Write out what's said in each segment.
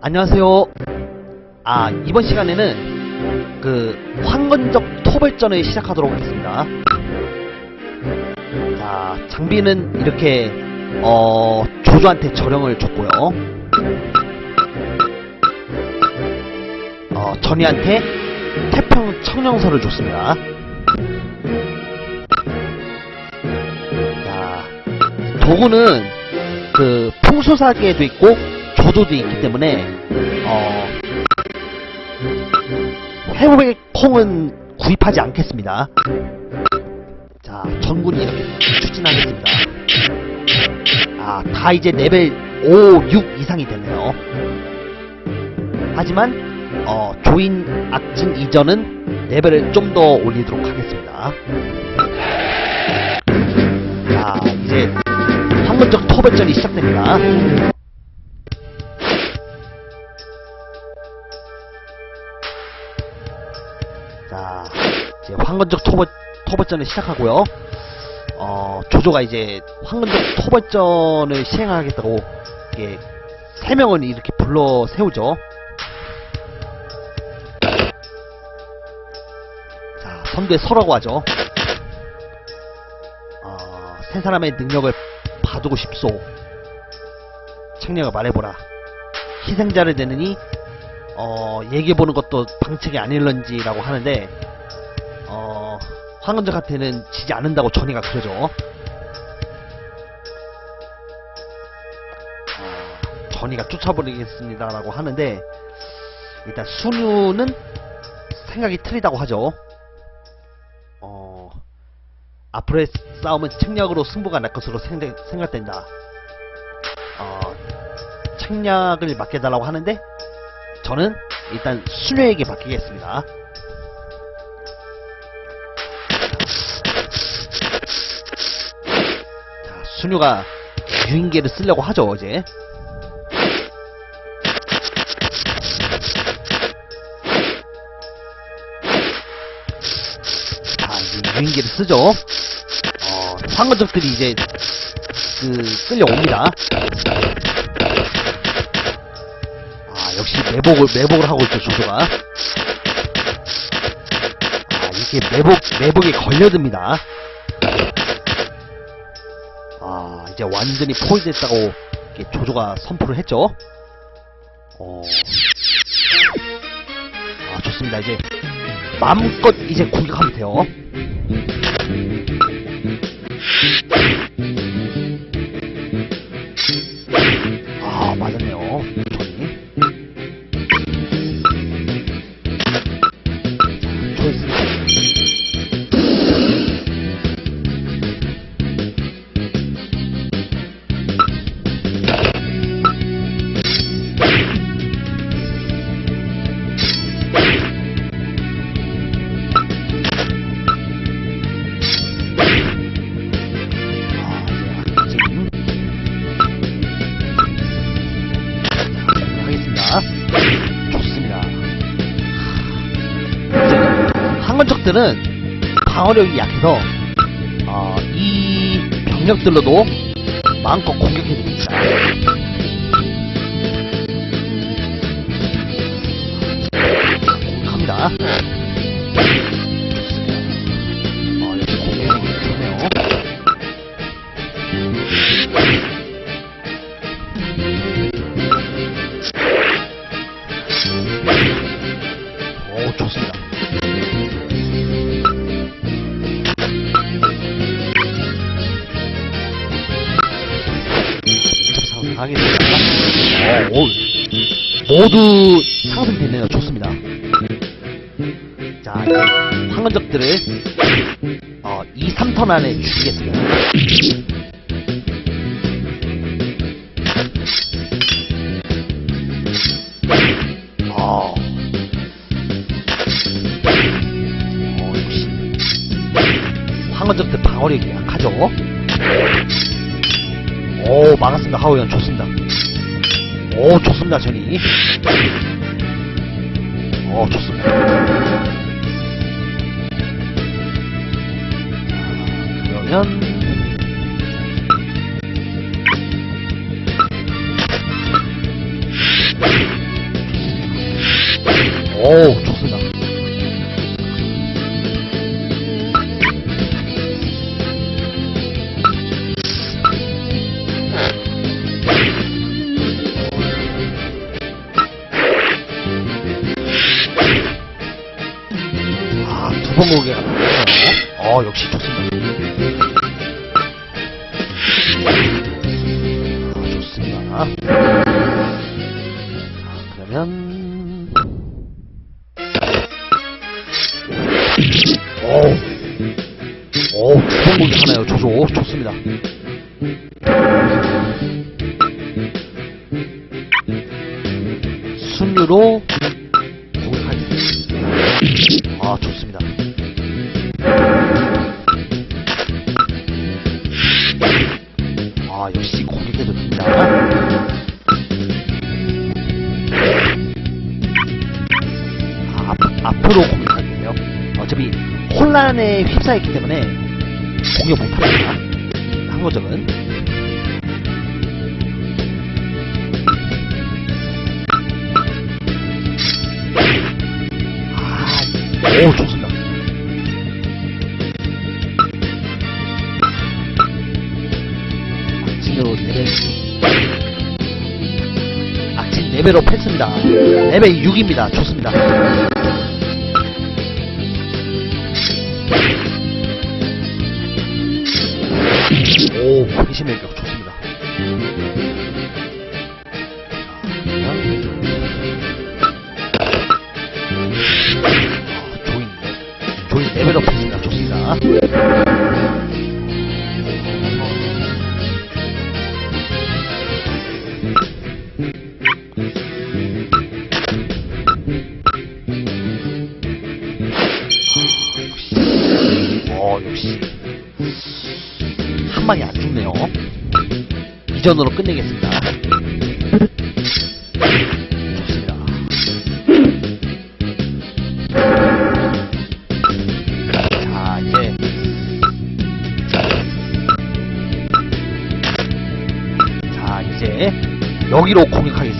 안녕하세요. 아, 이번 시간에는 그 황건적 토벌전을 시작하도록 하겠습니다. 자, 장비는 이렇게 어, 조조한테 저령을 줬고요. 어, 전이한테 태평 청령서를 줬습니다. 자, 도구는 그 풍수사기에도 있고 조도도 있기 때문에 어 회복의 콩은 구입하지 않겠습니다. 자, 전군이 이렇게 추진하겠습니다. 아, 다 이제 레벨 5, 6 이상이 됐네요. 하지만 어, 조인 악진 이전은 레벨을 좀 더 올리도록 하겠습니다. 자, 이제 황금적 토벌전이 시작됩니다. 황건적 토벌, 토벌전을 시작하고요. 어, 조조가 이제 황건적 토벌전을 시행하겠다고, 이게, 세 명을 이렇게 불러 세우죠. 자, 선두에 서라고 하죠. 어, 세 사람의 능력을 봐두고 싶소. 책략을 말해보라. 희생자를 내느니 어, 얘기해보는 것도 방책이 아닐런지라고 하는데, 어, 황건적한테는 지지 않는다고 전이가 그러죠. 어, 전이가 쫓아버리겠습니다라고 하는데, 일단 순우는 생각이 틀리다고 하죠. 어, 앞으로의 싸움은 책략으로 승부가 날 것으로 생각, 생각된다. 어, 책략을 맡겨달라고 하는데, 저는 일단 순녀에게 맡기겠습니다. 순녀가 유인계를 쓰려고 하죠, 이제. 자, 이제 유인계를 쓰죠. 어, 황건적들이 이제 그 끌려옵니다. 아, 역시 매복을, 매복을 하고 있죠, 조조가. 아, 이게 매복, 매복에 걸려듭니다. 이제 완전히 포위됐다고 조조가 선포를 했죠. 어. 아, 좋습니다. 이제 마음껏 이제 공격하면 돼요. 항건적들은 방어력이 약해서 어, 이 병력들로도 마음껏 공격해줍니다. 좋습니다. 어, 역시 공격력이 좋네요. 모두 상승됐네요. 좋습니다. 자, 황건적들을 어, 2, 3턴 안에 죽이겠습니다. 어. 어, 역시. 황건적들 방어력이 약하죠? 오, 막았습니다. 하우연 좋습니다. 오, 좋습니다. 전이. 어, 좋습니다. 그러면 오, 좋습니다. 좋습니다. 아, 좋습니다. 자, 그러면 오, 오, 두번 고개 하나요. 조조, 좋습니다. 오, 좋습니다. 악진으로 레벨 악진 레벨업 했습니다. 레벨 6입니다. 좋습니다 한 방에 안 죽네요. 이전으로 끝내겠습니다. 좋습니다. 자, 이제. 자, 이제. 여기로 공격하겠습니다.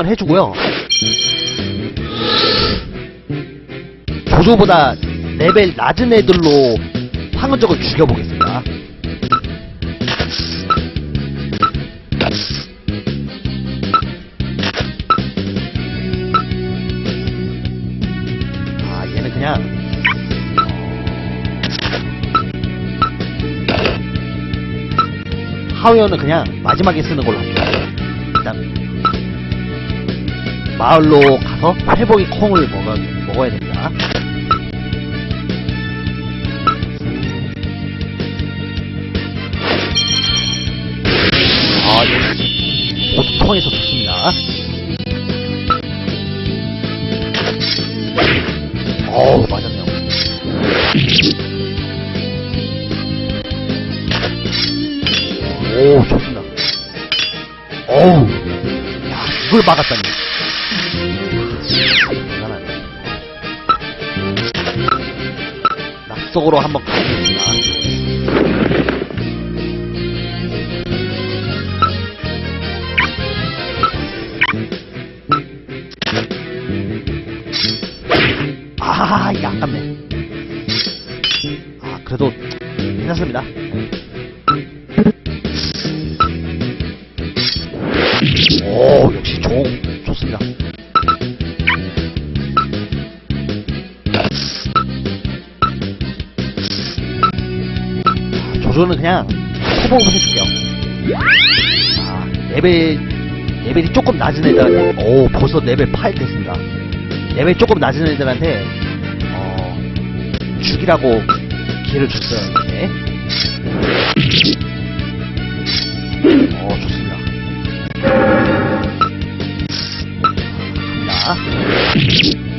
몸빵을 해주고요. 조조보다 레벨 낮은 애들로 황은적을 죽여보겠습니다. 아, 얘는 그냥 어, 하웨어는 그냥 마지막에 쓰는 걸로 합니다. 마을로 가서 회복의 콩을 먹어, 먹어야 됩니다. 아, 모두 통해서 좋습니다. 어우, 맞았네요. 오, 좋습니다. 어우, 야, 이걸 막았다니. 속으로 한번 조조는 그냥 초보로 해줄게요. 아, 레벨, 레벨이 조금 낮은 애들한테, 오, 벌써 레벨 8 됐습니다. 레벨 조금 낮은 애들한테, 어, 죽이라고 기회를 줬어요, 이렇게. 어, 좋습니다. 갑니다.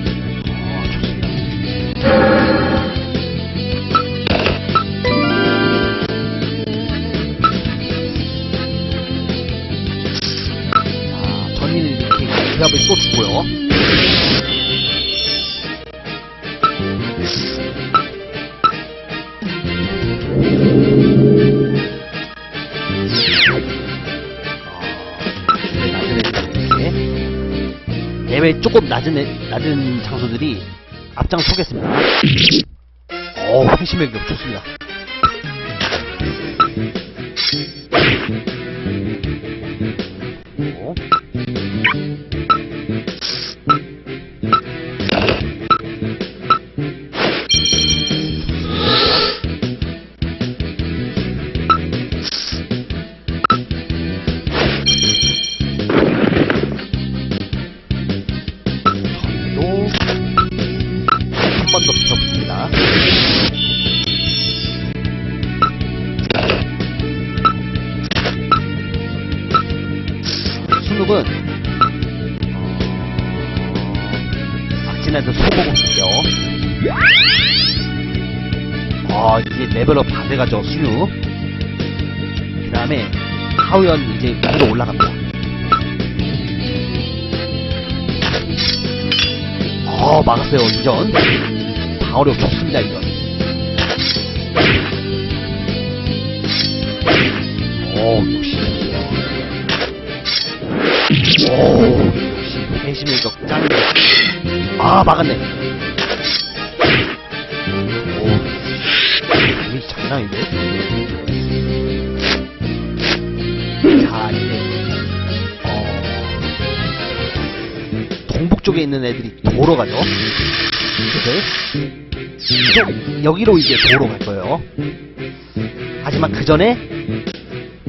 낮은 애들 이렇게 레벨 조금 낮은 애, 낮은 장소들이 앞장 서겠습니다. 어, 회심의 격 좋습니다. 어... 박진한테 소보고 쓸게요. 아 이제 레벨업 다 돼가죠 순욱. 그 다음에 하우연 이제 위로 올라갑니다. 어 막았어요 이전 방어력 좋습니다 이전 오 역시 배심의 격 짱이다 아 막았네. 오. 이게 장난인데? 자 이제 어. 동북 쪽에 있는 애들이 도로 가죠. 좀 여기로 이제 도로 갈 거예요. 하지만 그 전에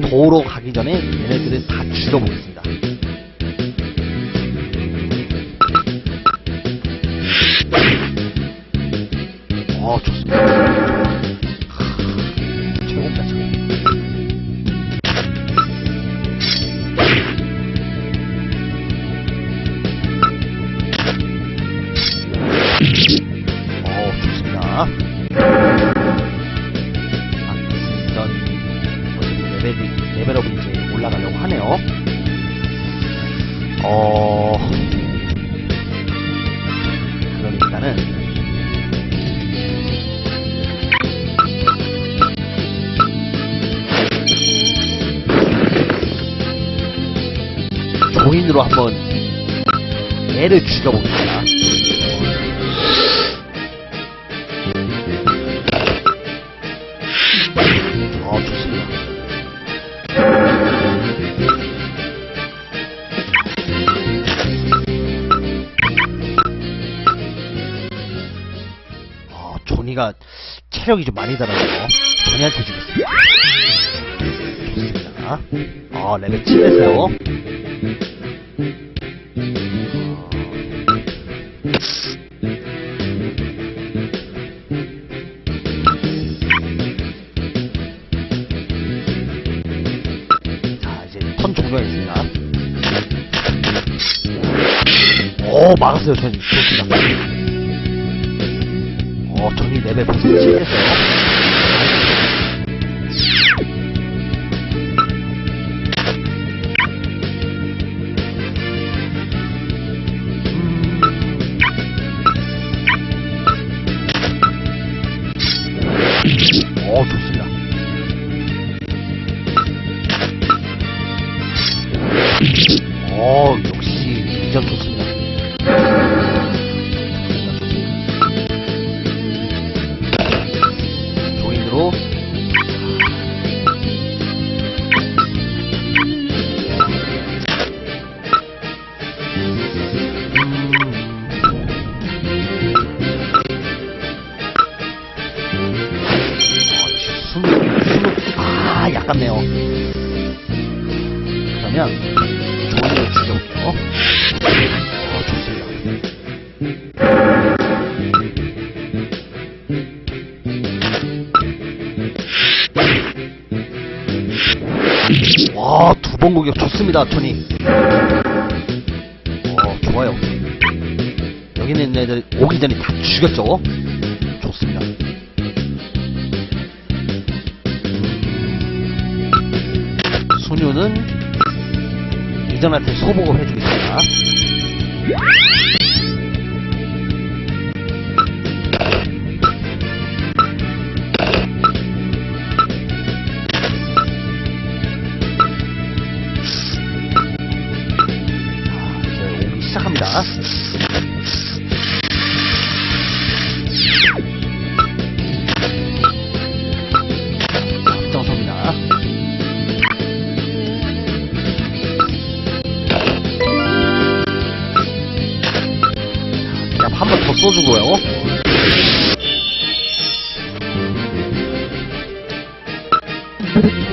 도로 가기 전에 얘네들은 다 죽여보겠습니다. 조인으로 한번 얘를 죽여보겠습니다. 어, 좋습니다. 어, 조니가 체력이 좀 많이 달아서 조니한테 주겠습니다. 좋습니다. 어, 레벨 7 됐어 오, 막았어요, 전이. 좋습니다. 어, 전이 레벨 벌써 7 됐어 좋습니다, 토니. 어, 좋아요. 여기 있는 애들 오기 전에 다 죽였죠? 좋습니다. 소녀는 이전한테 소복을 해주겠습니다. 어.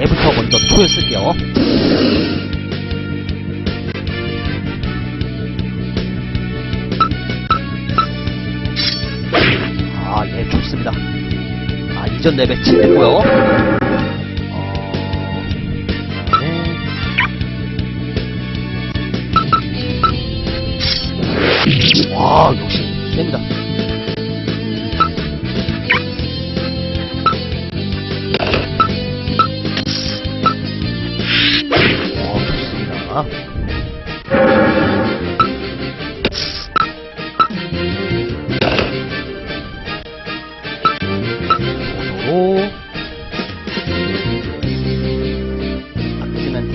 얘부터 먼저 초에 쓸게요. 아, 예, 좋습니다. 아, 이전 랩에 칠했고요.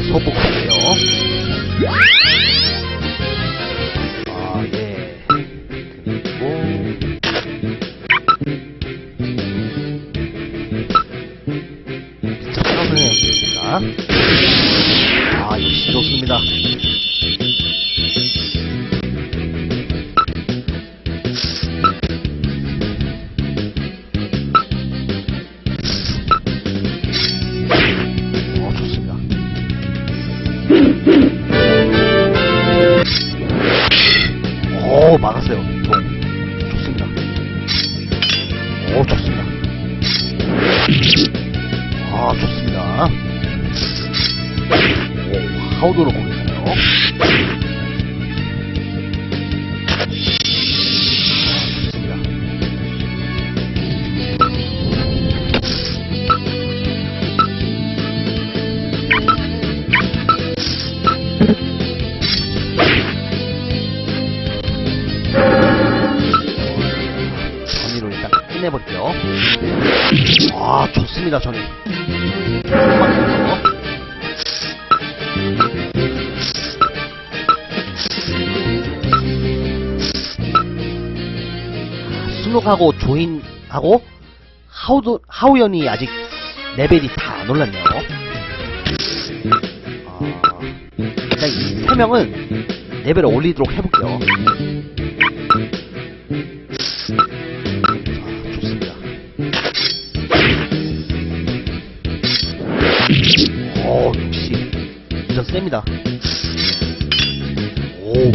소복할게요. 공격하네요. 좋습니다. 전이로 일단 끝내볼게요. 아, 좋습니다, 전이. 슬록하고 조인하고 하우드, 하우연이 아직 레벨이 다 안 올랐네요. 아, 일단 이세 명은 레벨을 올리도록 해볼게요. 아, 좋습니다. 오, 역시. 이전 셉니다. 오. 오,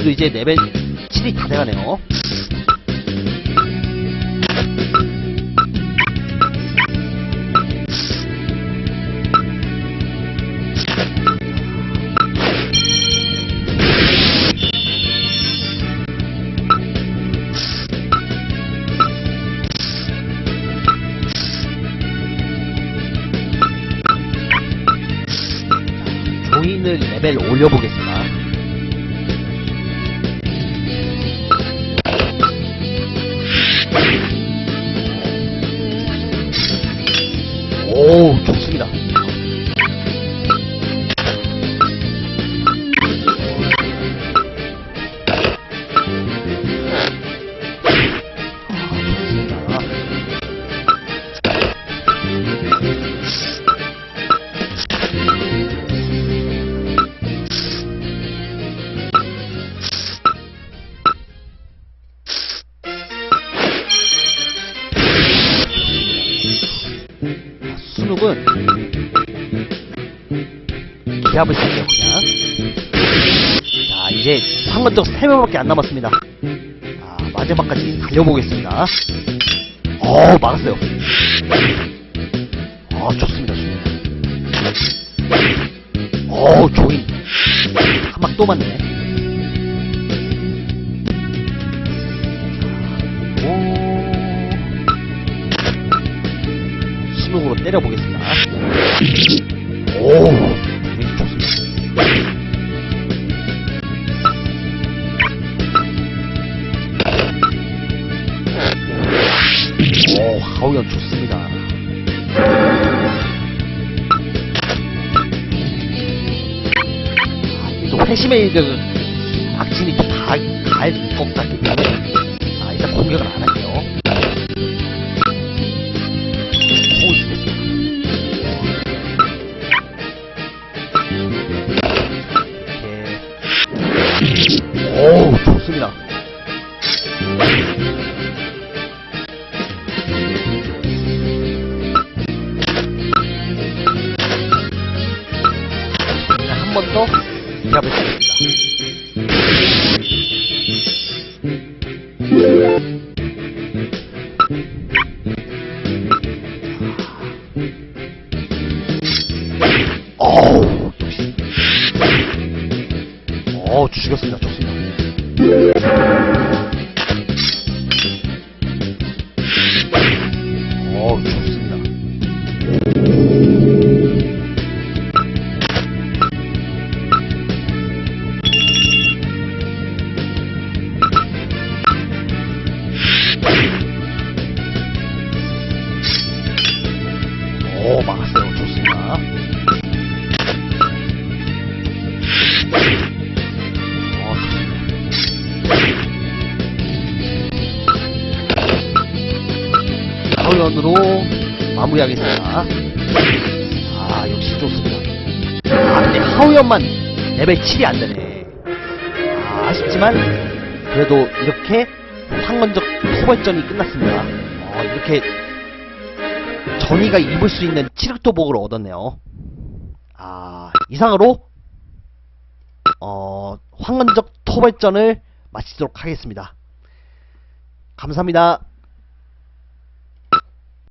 조인도 이제 레벨 7이 다 돼가네요. 레벨 올려보겠습니다. 상관적 3명밖에 안 남았습니다. 자 마지막까지 달려보겠습니다. 어 막았어요. 어 좋습니다 좋습니다. 어 조인 한 방 또 맞네. 오. 수능으로 때려보겠습니다. 오, 악진이 또 가, 갈것 같기 때문에 아, 일단 공격을 안 할게요. 오, 좋습니다. 이렇게. 오, 좋습니다. 기합 아, 역시 좋습니다. 아, 근데 하우연만 레벨 7이 안 되네. 아, 아쉽지만, 그래도 이렇게 황건적 토벌전이 끝났습니다. 어, 이렇게 전이가 입을 수 있는 치력도복을 얻었네요. 아, 이상으로, 어, 황건적 토벌전을 마치도록 하겠습니다. 감사합니다.